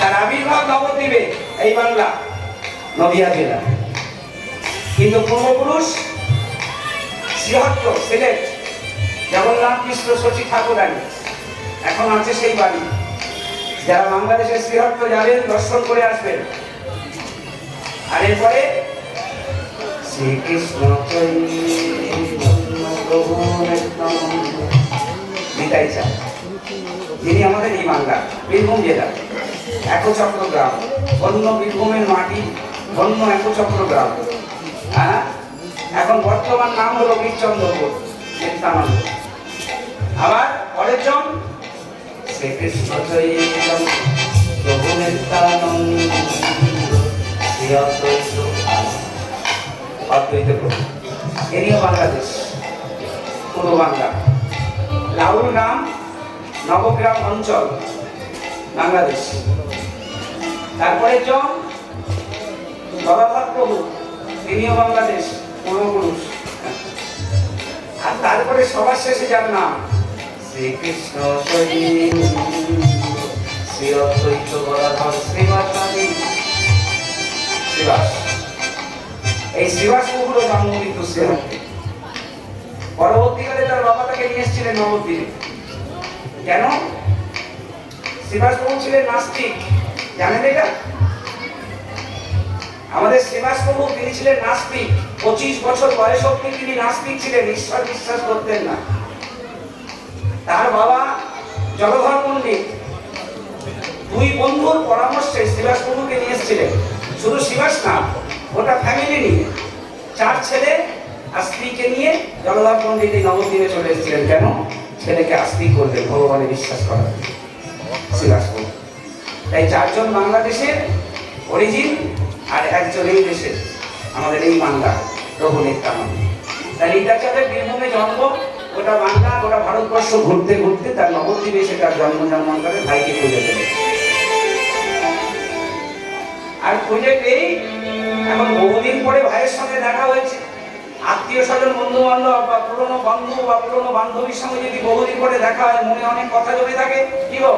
তার আবির্ভাব নবদ্বীপে এই বাংলা নদিয়া জেলা। কিন্তু পূর্বপুরুষ শ্রীহট্ট, সিলেট, জগন্নাথ, কৃষ্ণ, শশী ঠাকুরানী এখন আছে সেই বাড়ি। যারা বাংলাদেশের শ্রীহট্ট যাবেন, দর্শন করে আসবেন। আর এরপরে, শ্রীকৃষ্ণ নিতাই চায় যিনি আমাদের এই বাংলা, বীরভূম জেলা, একচক্র গ্রাম। অন্য বীরভূমের মাটি ধন্য একচক্র গ্রাম। হ্যাঁ? এখন বর্তমান নাম হলো বীরচন্দ্রপুর আবার পরের জন শ্রীকৃষ্ণ চৈতন্য প্রভু নিত্যানন্দ শ্রী অদ্বৈত অদ্বৈত প্রভু এরিও বাংলাদেশ পূর্ব বাংলা লাউর গ্রাম নবগ্রাম অঞ্চল বাংলাদেশ তারপরে জন জগন্নাথ প্রভু তিনিও বাংলাদেশ পূর্বপুরুষ আর তারপরে সবার শেষে যার নাম শ্রীকৃষ্ণ শ্রী অদ্বৈত গদাধর শ্রীবাসাদি শ্রীবাস। এই শ্রীবাস প্রভুরও জন্ম শ্রীহট্টে পরবর্তীকালে তার বাবা তাকে নিয়ে এসেছিলেন নবদ্বীপে। কেন? শ্রীবাস প্রভু ছিলেন নাস্তিক। জানেন এটা? আমাদের শ্রীবাস প্রভু তিনি ছিলেন নাস্তিক। পঁচিশ বছর বয়স অব্দি তিনি নাস্তিক ছিলেন। ঈশ্বর বিশ্বাস করতেন না। তার বাবা জগধর পণ্ডিত দুই বন্ধুর পরামর্শে শিবাস প্রভুকে নিয়ে এসেছিলেন। শুধু শিবাস না ওটা ফ্যামিলি নিয়ে। চার ছেলে আর স্ত্রীকে নিয়ে জগধর পণ্ডিত এই নবদ্বীপে চলে এসেছিলেন। কেন? ছেলেকে আস্তিক করবেন ভগবানে বিশ্বাস করার। শ্রীবাস প্রভু। তাই চারজন বাংলাদেশের অরিজিন আর একজন এই দেশের। আমাদের এই বাংলা প্রভু নিত্যানন্দ তাই নিতাচাঁদের বীরভূমে জন্ম। গোটা বাংলা, গোটা ভারতবর্ষ ঘুরতে ঘুরতে তার নবদ্বীপে তার জন্ম জন্মান্তরে ভাইকে খুঁজে পেলে। আর খুঁজে পেয়েই এখন বহুদিন পরে ভাইয়ের সঙ্গে দেখা হয়েছে। আত্মীয় স্বজন বন্ধু বান্ধব বা পুরনো বন্ধু বা পুরনো বান্ধবীর সঙ্গে যদি বহুদিন পরে দেখা হয়, মনে অনেক কথা জমে থাকে। কি গো?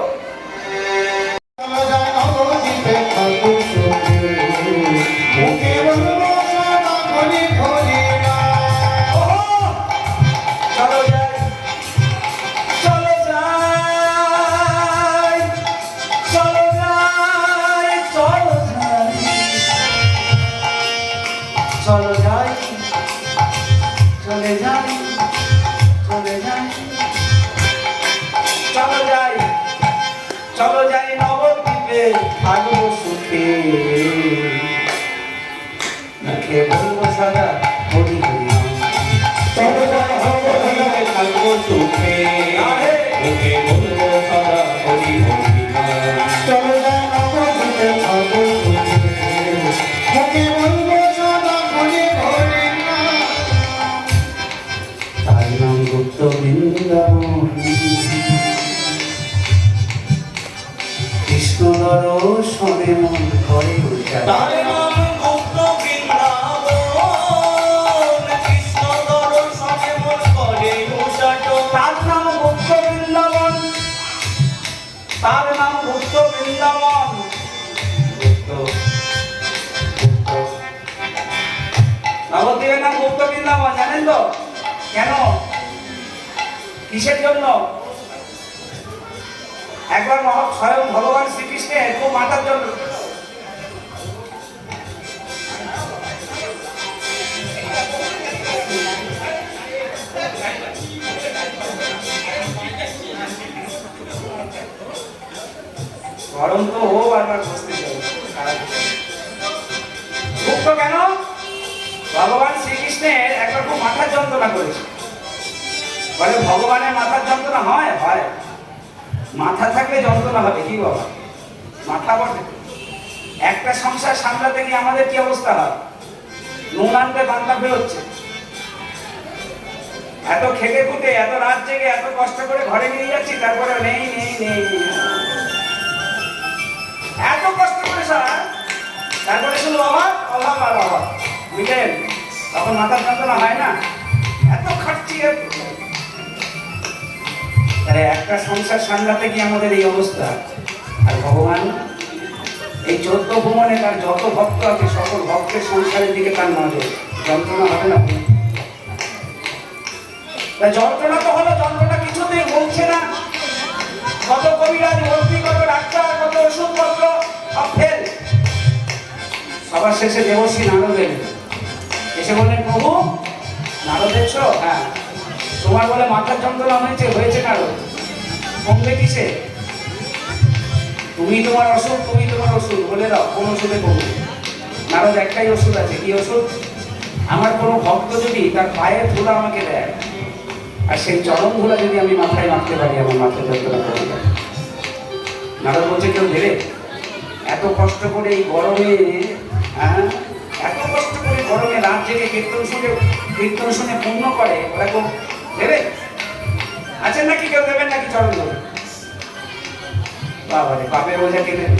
নবদ্বীপে থাকব সুখে মুখে বলব সাদা কিসের জন্য? একবার স্বয়ং ভগবান শ্রীকৃষ্ণের খুব মাতার জন্য। গরম তো ও চাই কেন? ভগবান শ্রীকৃষ্ণের একবার খুব মাথার যন্ত্রণা করেছে। বলে ভগবানের মাথার যন্ত্রণা হয় হয়। মাথা থাকলে যন্ত্রণা হবে, কি বাবা? মাথা বটে। একটা সংসার সামলাতে গিয়ে আমাদের কি অবস্থা হয়? নুন আনতে বেরোচ্ছে। এত খেটে খুঁটে, এত রাত জেগে, এত কষ্ট করে ঘরে নিয়ে যাচ্ছি, তারপরে নেই নেই নেই এত কষ্ট করে স্যার, তারপরে শুধু অভাব অভাব আর অভাব। বুঝলেন? তখন মাথার যন্ত্রণা হয় না। এত খাটছি তাহলে একটা সংসার সামলাতে গিয়ে আমাদের এই অবস্থা। আর ভগবান এই চোদ্দ ভ্রমণে তার যত ভক্ত আছে, সকল ভক্তের সংসারের দিকে তার নজর। যন্ত্রণা হবে না। যন্ত্রণা তো হলো, যন্ত্রণা কিছুতেই বলছে না। কত কবিরাজ ভর্তি কত ডাক্তার, কত ওষুধপত্র, সব ফেল। সবার শেষে দেবশ্রী নারদ এলেন। এসে বললেন, প্রভু, নারদ হ্যাঁ। তোমার বলে মাথার যন্ত্রণা হয়েছে হয়েছে নারদ কমবে কিসে? তুমি তোমার ওষুধ, তুমি তোমার ওষুধ, বলে দাও, কোন ওষুধে কমবে? নারদ, একটাই ওষুধ আছে, কি ওষুধ? আমার কোনো ভক্ত যদি তার পায়ের ধুলা আমাকে দেয়, আর সেই চরম ধুলা যদি আমি মাথায় মাখতে পারি, আমার মাথায় যন্ত্রণা কমে নারদ বলছে, কেউ দেবে? এত কষ্ট করে এই গরমে হ্যাঁ? এত কষ্ট করে গরমে রাত জেগে কীর্তন শুনে কীর্তন শুনে পূর্ণ করে, ওরা দেবে? আছেন নাকি কেউ দেবেন নাকি চরণ বাবা রে বাপের বোঝা কে দেবে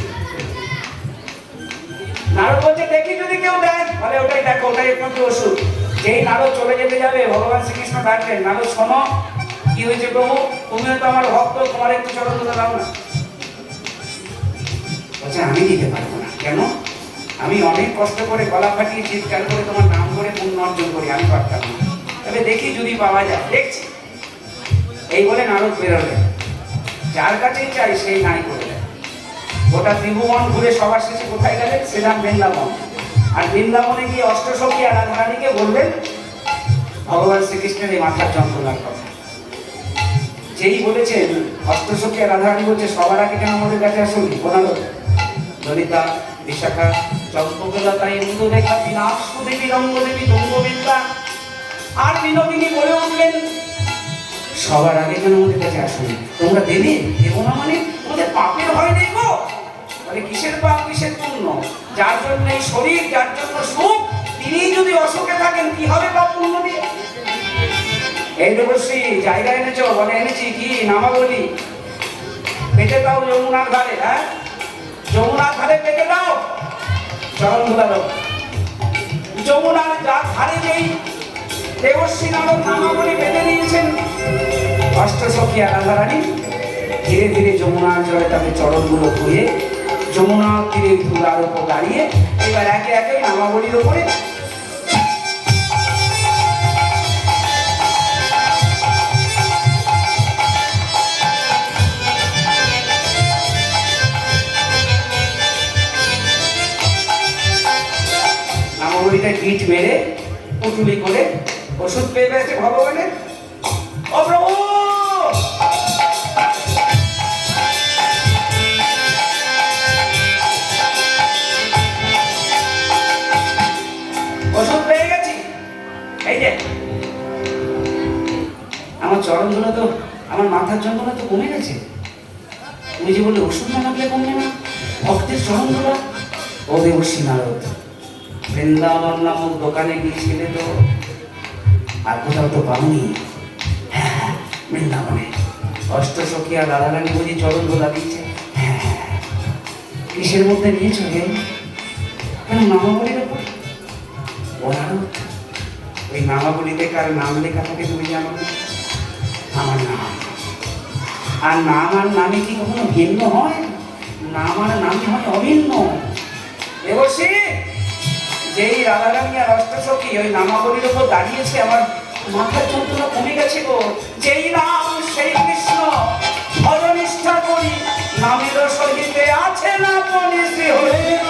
নারদ বলছে, দেখি যদি কেউ দেয় বলে ওটাই দেখো, ওটাই একমাত্র ওষুধ। যেই নারদ চলে যেতে যাবে, ভগবান শ্রীকৃষ্ণ ডাকলেন, নারদ, শোনো, কি হয়েছে প্রভু? তুমিও তো আমার ভক্ত, তোমার একটু চরণ ধরে দাও না। বলছে, আমি দিতে পারব না। কেন? আমি অনেক কষ্ট করে গলা ফাটিয়ে চিৎকার করে তোমার নাম করে পুণ্য অর্জন করি, আমি পারতাম না। তবে দেখি যদি পাওয়া যায়। দেখছি। এই বলে নারদ বেরোলেন যার কাছেই চাই সেই নাই করে দেয়। গোটা ত্রিভুবন ঘুরে সবার শেষে কোথায় গেলেন শ্রীরাম বৃন্দাবন। আর বৃন্দাবনে গিয়ে অষ্টসখী আর রাধারানীকে বললেন ভগবান শ্রীকৃষ্ণের এই মাথার যন্ত্রণার কথা। যেই বলেছেন অষ্টসখী আর রাধারানী বলছে, সবার আগে কেন আমাদের কাছে আসুন? কোনালো ললিতা, বিশাখা, চম্পকলতা ইন্দু রেখা বিনাশ দেবী রঙ্গদেবী, তুঙ্গবিদ্যা আর বিনোদিনী বলে উঠলেন, সবার আগে যেন আমাদের কাছে আসুন তোমরা দেবে? দেবো না মানে? তোমাদের পাপের ভয় নেই গো। মানে কিসের পাপ? কিসের পুণ্য? যার জন্য এই শরীর, যার জন্য সুখ, তিনি যদি অসুখে থাকেন, কি হবে পাপ পুণ্য দিয়ে? এই দেবশ্রী জায়গা এনেছো, বলে, এনেছি, কি নামা বলি পেটে দাও যমুনার ধারে হ্যাঁ? যমুনার ধারে পেটে দাও। চরণ ধুলালো। যমুনার যা ধারে যেই দেবশ্রী নামক নামাবলী বেঁধে নিয়েছেন অষ্টসখী রাধারানী ধীরে ধীরে যমুনার জলে তাদের চরণগুলো ধুয়ে যমুনা তীরে ধুলার উপর দাঁড়িয়ে এবার একে একে নামাবলীর উপরে নামাবলীটা গিট মেরে পুটুলি করে ওষুধ পেয়ে গেছে ভগবানের ও প্রভু! ওষুধ পেয়ে গেছি। এই আমার চরণ ধুলো তো, আমার মাথার যন্ত্রণা তো কমে গেছে। তুমি যে বললে ওষুধ না লাগলে কমবে না, ভক্তের চরণ ধুলো ও দেবশ্রী নারদ, বৃন্দাবন নামক দোকানে গিয়েছিলে তো আর কোথাও তো পাওনি হ্যাঁ হ্যাঁ, বৃন্দাবনে। অষ্টসখী আর রাধারানী বুঝি চরণ ধোলা দিচ্ছে। হ্যাঁ হ্যাঁ। কিসের মধ্যে নিয়েছো হে কেন নামাবলির ওপর? ওনারও ওই নামাবলিতে কার নাম লেখা থাকে তুমি জানো আমার নাম। আর নাম আর নামে কি কখনো ভিন্ন হয়? নাম আর নামই হয় অভিন্ন। দেবশ্রী যেই রাধারানী আর অষ্টসখী ওই নামাবলীর উপর দাঁড়িয়েছে, আমার মাথার যন্ত্রণা কমে গেছে গো। যেই রাম, সেই কৃষ্ণ ভজনিষ্ঠা করি নামের সহিতে আছে না হয়ে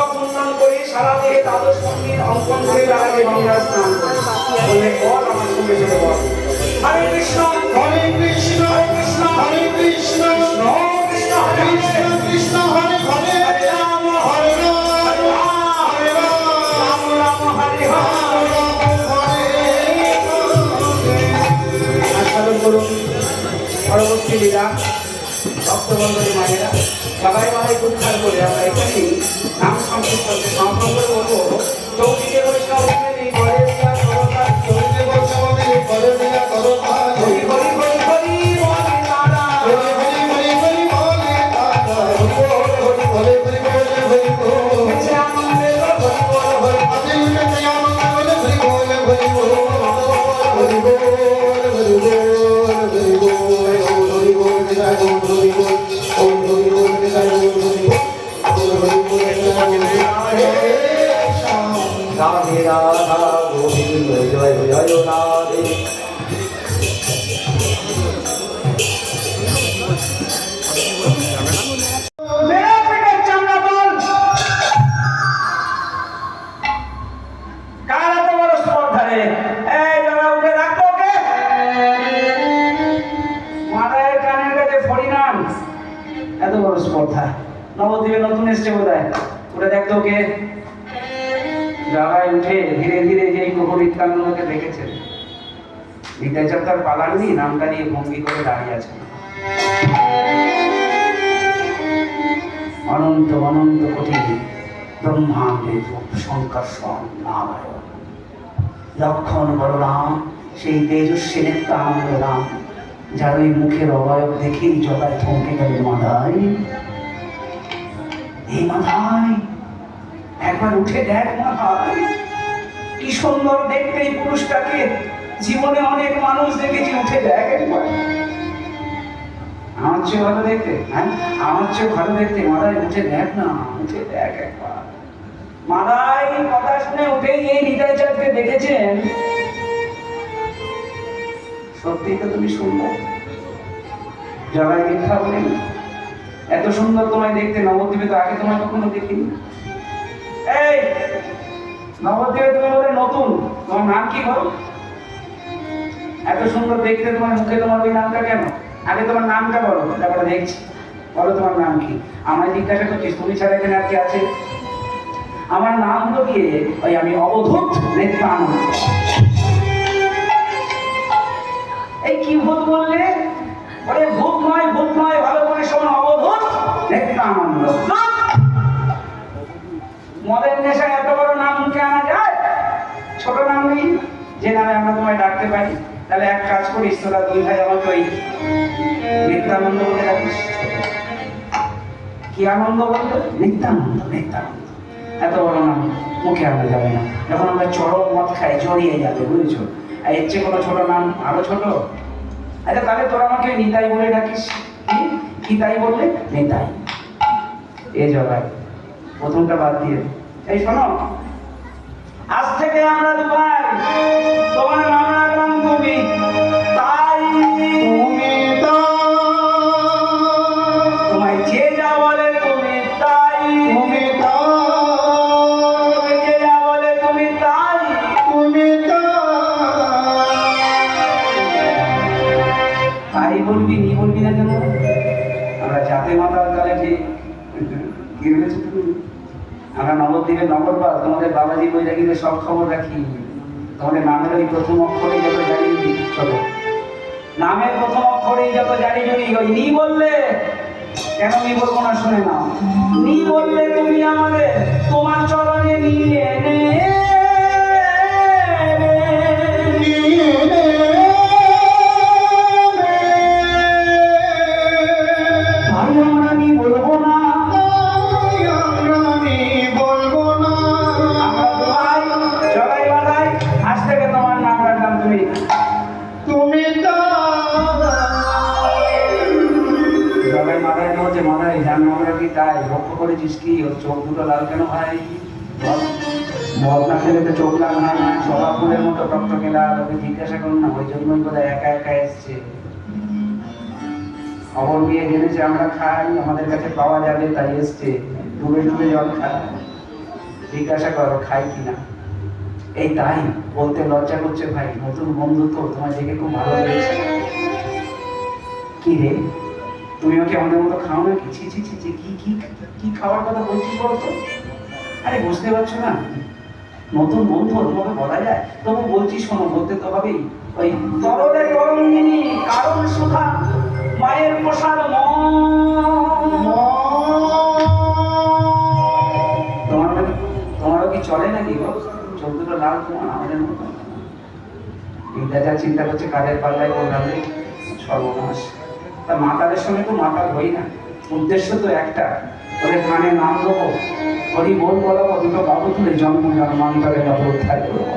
দ্বাদশ মন্দির অঙ্কন করে দাঁড়ালে গঙ্গা স্নান বললে বল আমার সঙ্গে চলে বল। হরে কৃষ্ণ হরে কৃষ্ণ কৃষ্ণ হরে কৃষ্ণ কৃষ্ণ কৃষ্ণ হরে কৃষ্ণ। কৃষ্ণ হরে হরে। হরে রাম হরে রাম হরে রাম। রাম রাম হরে হরে করুন। পরবর্তী লীলা ভক্তবন্ধনী মায়েরা। সবাই মাথায় উদ্ধার করে আমরা এখানে নাম করব চৌদিকে করে তার পালাননি, নামটা নিয়ে ভঙ্গি করে দাঁড়িয়ে আছে। অনন্ত অনন্ত কোটি ব্রহ্মাণ্ডের সংকর্ষণ নারায়ণ। লক্ষণ বলরাম, সেই তেজস্বী নিত্যানন্দ রাম, যার ওই মুখের অবয়ব দেখেই জগায় থমকে গেল মাথায়। এই মাধাই একবার উঠে দেখ মাধাই কি সুন্দর দেখতে এই পুরুষটাকে জীবনে অনেক মানুষ দেখেছি, উঠে একবার আমার চেয়ে ভালো দেখতে হ্যাঁ? আমার চেয়ে ভালো দেখতে মাদাই উঠে দেখ না, উঠে দেখ একবার। কথা শুনে উঠে এই চাঁদকে দেখেছেন। সত্যি তো তুমি সুন্দর। জগাই মিথ্যা বলেনি এত সুন্দর তোমায় দেখতে, নবদ্বীপে তো আগে তোমায় কখনো দেখিনি। এই, নবদ্বীপে তুমি বলে নতুন, তোমার নাম কি বল? এত সুন্দর দেখতে তোমার মুখে তোমার ওই নামটা কেন? আগে তোমার নামটা বলো, তারপরে দেখছি। বলো তোমার নাম কি? আমায় জিজ্ঞাসা করছিস, তুমি ছাড়া এখানে আর কে আছে? আমার নাম হলো গিয়ে ওই আমি অবধূত নেত্রানন্দ এই কি ভূত বললে? বলে ভূত নয় ভূত নয়, ভালো করে শোনো, অবধূত নেত্রানন্দ! মদের নেশায় এত বড় নাম মুখে আনা যায়? ছোট নাম নেই? যে নামে আমরা তোমায় ডাকতে পারি? তাহলে এক কাজ করিস, তোরা দুই ভাই আমাকে ওই নিত্যানন্দ বলে রাখিস কি আনন্দ বলতো? নিত্যানন্দ নিত্যানন্দ। এত বড় নাম, মুখে আনতে যাবে না। যখন আমরা চরম মদ খাই, জড়িয়ে যাবে, বুঝেছ? আর এর চেয়ে কোনো ছোট নাম আরও ছোট? আচ্ছা তাহলে তোরা আমাকে নিতাই বলে ডাকিস। কি? তাই বললে? নিতাই। এ জগায় প্রথমটা বাদ দিয়ে এই শোনো, আজ থেকে আমরা দু ভাই তোমার বলবি, নি বলবি না কেন? আমরা জাতে মাতার তাহলে ঠিক কি ভেবেছো তুমি আমরা নবদ্বীপের নগরপাল, তোমাদের বাবাজি বৈরাগীদের সব খবর রাখি। তোমাদের নামের ওই প্রথম অক্ষরে যত জানি চলো নামের প্রথম অক্ষরে যত জানি জুনি ওই নি বললে, কেন নি বলব না শুনে নাও। নি বললে তুমি আমাদের তোমার চরণে নিয়ে নে মাথায় জান আমরা কি? তাই, লক্ষ্য করেছিস কি? ওর চোখ দুটো লাল কেন হয়? জিজ্ঞাসা আমাদের কাছে পাওয়া যাবে, তাই ডুবে ডুবে জল খায়। জিজ্ঞাসা করো খাই কিনা এই তাই, বলতে লজ্জা করছে ভাই, নতুন বন্ধু তো তোমার দেখে খুব ভালো লেগেছে। কি রে? তুমিও ওকে আমাদের মতো খাও না? ছি ছি ছি কি কি কি খাওয়ার কথা বলছিস বলতো? আরে বুঝতে পারছ না? নতুন বন্ধু তোমাকে বলা যায়? তবু বলছি শোনো, বলতে তো হবেই। ওই তরলে তরঙ্গিনী, কারণ সুধা, মায়ের প্রসাদ তোমার তোমারও কি চলে নাকি গো? চোখ দুটো লাল তোমার, আমাদের মতো? চিন্তা করছে কাজের পাল্লায় বললাম সর্বনাশ। তা মাতাদের সঙ্গে তো মাতাল হই না। উদ্দেশ্য তো একটা। ওদের কানে নাম দেবো। হরি বল বলো দুটো বাবু তুলে জন্ম জন্মান্তরে বাবু উদ্ধার করব।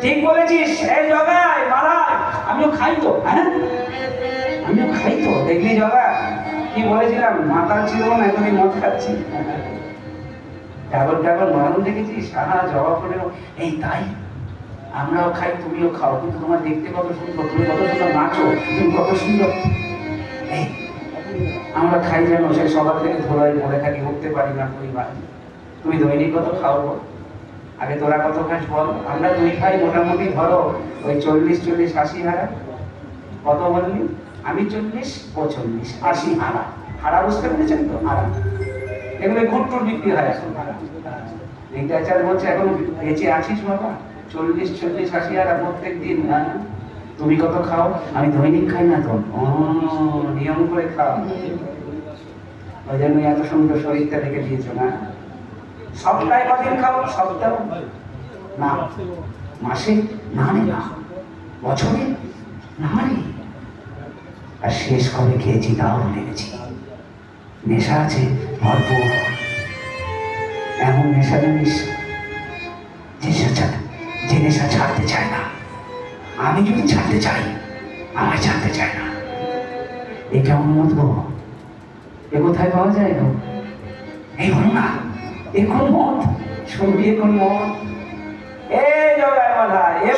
ঠিক বলেছিস। এই জগায় মারায় আমিও খাই তো হ্যাঁ? আমিও খাই তো। দেখলি জগা? কি বলেছিলাম? মাতাল ছিল না এখনই মদ খাচ্ছি। ডাবল ডাবল নরম দেখেছিস? সাহা জবা এই তাই। আমরাও খাই, তুমিও খাও। কিন্তু তোমার দেখতে কত সুন্দর, তুমি কত সুন্দর নাচো, তুমি কত সুন্দর আমরা খাই যেন, সেই সকাল থেকে ধোলাই পড়ে থাকি, উঠতে পারি না পরিবার তুমি দৈনিক কত খাও? আগে তোরা কত খাস বল? আমরা দুই খাই মোটামুটি ধরো, ওই চল্লিশ চল্লিশ আশি হারা। কত বললি? আমি চল্লিশ, ও চল্লিশ, আশি হারা। হারা বুঝতে পেরেছেন তো? হারা। এগুলো ঘুরটুর বিক্রি হয় এখন, হারা। এইটা বলছে, এখন বেঁচে আছিস বাবা? চল্লিশ চল্লিশ আশি হারা প্রত্যেক দিন হ্যাঁ? তুমি কত খাও? আমি দৈনিক খাই না তো। নিয়ম করে খাও। ওই জন্য এত সুন্দর শরীরটা রেখে দিয়েছ না? সপ্তাহে কদিন খাও? সপ্তাহ? না। মাসে? না না। বছরে? না আর শেষ করে খেয়েছি তাও লেগেছি নেশা আছে, ভরপুর। এমন নেশা জিনিস যে নেশা ছাড়তে চায় না। আমি যদি জানতে চাই আমার জানতে চায় না। এ কেমন মত এ কোথায় পাওয়া যায় না এই বলো না, এ কোন মত? শুনবি, এ কোন মত? এ জগায় মাথা এ